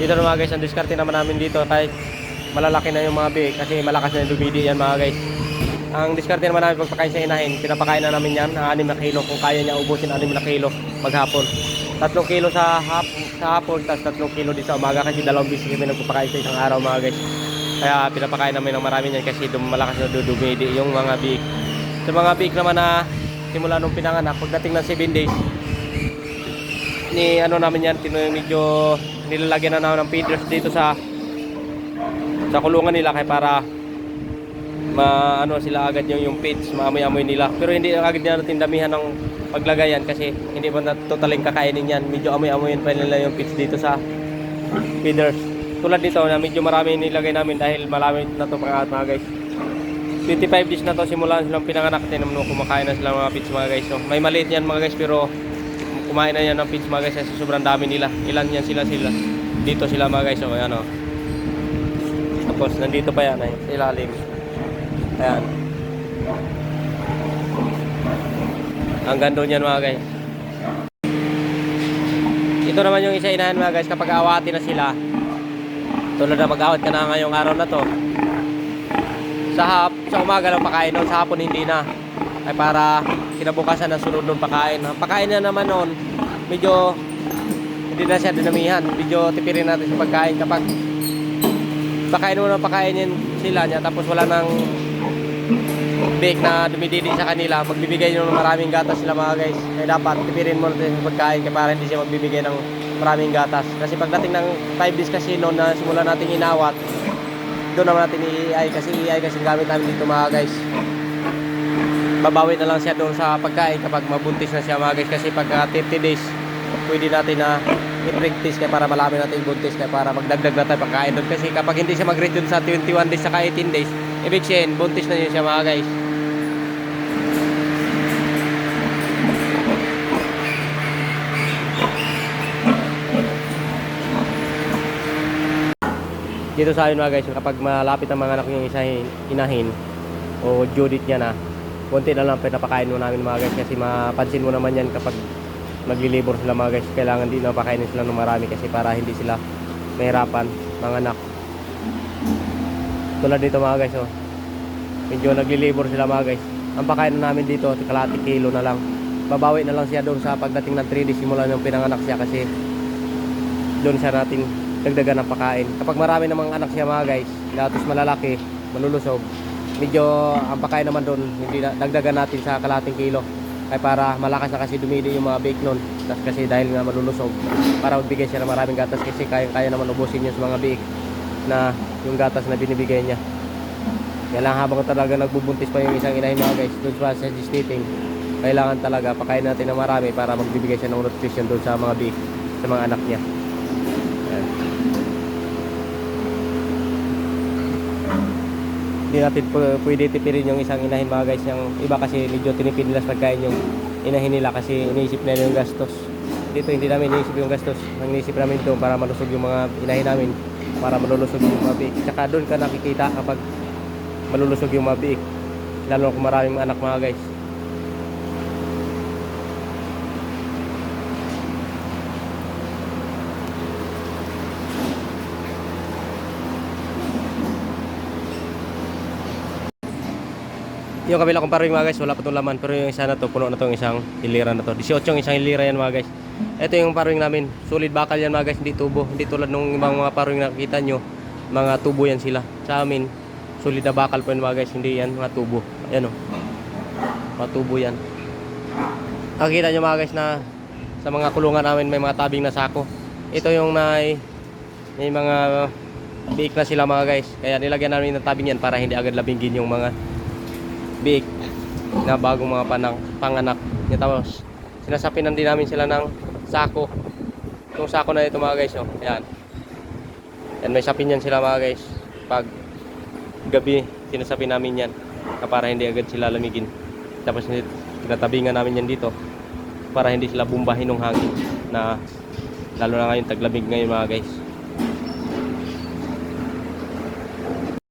Dito na mga guys, ang diskarte naman namin dito kahit malalaki na yung mga big kasi malakas na yung dumidi yan mga guys. Ang diskarte naman namin pagpakain sa inahin, pinapakain na namin yan ng 6 na kilo kung kaya niya ubusin 6 na kilo maghapon. 3 kilo sa, hap, sa hapon, tapos 3 kilo din sa umaga kasi dalawang bisis kami nagpapakain sa isang araw mga guys. Kaya pinapakain namin ng marami yan kasi malakas na dumidi yung mga big. Sa mga big naman na simula nung pinanganak, pagdating ng 7 days, ni ano namin yan, medyo nilalagyan na namin ng feeders dito sa sa kulungan nila kaya para maano sila agad yung yung feeds, maamoy-amoy nila. Pero hindi agad nila natin damihan ng paglagayan kasi hindi pa na totaling kakainin yan. Medyo amoy-amoyin pa nila yung feeds dito sa feeders. Tulad nito na medyo marami nilagay namin dahil malami na to mga, mga guys. 25 days na to simula silang pinanganak tinam no kumakain na sila mga feeds mga guys. So, may maliit yan mga guys pero kumain na yan ng feeds mga guys kasi sobrang dami nila. Ilan yan sila sila. Dito sila mga guys. So, ayan o. Tapos nandito pa yan ay ilalim. Ayan. Hanggang doon yan mga guys. Ito naman yung isa inahan mga guys kapag awati na sila. Tulad na mag-awat ka na ngayong araw na to. Sa hap, sa umaga lang pakain noon, sa hapon hindi na. Ay para kinabukasan na sunod nun pakain. Ang pakain na naman noon, medyo hindi na siya dinamihan. Medyo tipirin natin sa pagkain kapag pakain mo na pakain yan sila niya tapos wala nang bake na dumididi sa kanila. Magbibigay nyo ng maraming gatas sila mga guys. Kaya dapat tipirin mo natin sa pagkain kaya para hindi siya magbibigay ng maraming gatas. Kasi pagdating ng 5 days kasi noon na simula natin inawat doon naman natin i-AI kasi i-AI kasi gamit namin dito mga guys. Babawi na lang siya doon sa pagkain kapag mabuntis na siya mga guys. Kasi pag ah, 30 days pwede natin na i-practice kaya para malaman natin yung buntis kaya para magdagdag na tayo pagkain doon. Kasi kapag hindi siya mag-reach sa 21 days saka 18 days ibig sabihin buntis na yun siya mga guys. Dito sa akin mga guys kapag malapit ang mga anak yung isa inahin o date niya na konti na lang pinapakain mo namin mga guys kasi mapansin mo naman yan kapag maglilibor sila mga guys. Kailangan din na pakainin sila ng marami kasi para hindi sila mahirapan mga anak. Tulad dito mga guys oh. medyo naglilibor sila mga guys. Ang pakain na namin dito kalati kilo na lang. Babawi na lang siya doon sa pagdating ng 3 days simula ng pinanganak siya kasi doon siya natin dagdagan ng pakain. Kapag marami namang anak siya mga guys datos malalaki malulusog medyo ang pakain naman doon hindi na, dagdagan natin sa kalating kilo ay para malakas na kasi dumidi yung mga bake nun. Tapos kasi dahil nga malulusog para magbigay siya ng maraming gatas kasi kaya kaya naman ubusin niya sa mga bake na yung gatas na binibigay niya. Kaya lang habang talaga nagbubuntis pa yung isang inahin mga guys doon sa gestating kailangan talaga pakain natin ng marami para magbibigay siya ng nutrition doon sa mga bake sa mga anak niya hindi natin pwede tipirin yung isang inahin. Mga guys yung iba kasi medyo tinipid nila sa pagkain yung inahin nila kasi iniisip nila yung gastos. Dito hindi namin iniisip yung gastos. Ang iniisip namin doon para malusog yung mga inahin namin para malulusog yung mga biik. Tsaka doon ka nakikita kapag malulusog yung mga biik lalo kung maraming anak mga guys Yung kabila kong paring mga guys, wala pa itong laman. Pero yung isa na to, puno na itong isang hilira na to. 18 yung isang hilira yan mga guys. Ito yung paring namin. Solid bakal yan mga guys, hindi tubo. Hindi tulad nung ibang mga paring nakikita nyo. Mga tubo yan sila. Sa amin, solid na bakal po yan mga guys. Hindi yan mga tubo. Ayan o. Mga tubo yan. Nakikita nyo mga guys na sa mga kulungan namin may mga tabing na sako. Ito yung may, may mga biik na sila mga guys. Kaya nilagyan namin ng tabing yan para hindi agad labingin yung mga big na bagong mga panang, panganak. Niya tapos sinasapinan din namin sila ng sako. Itong sako na ito mga guys oh. yan yan may sapin yan sila mga guys. Pag gabi sinasapi namin yan na para hindi agad sila lamigin tapos tinatabingan namin yan dito para hindi sila bumbahin ng hangin na lalo na ngayon taglamig ngayon mga guys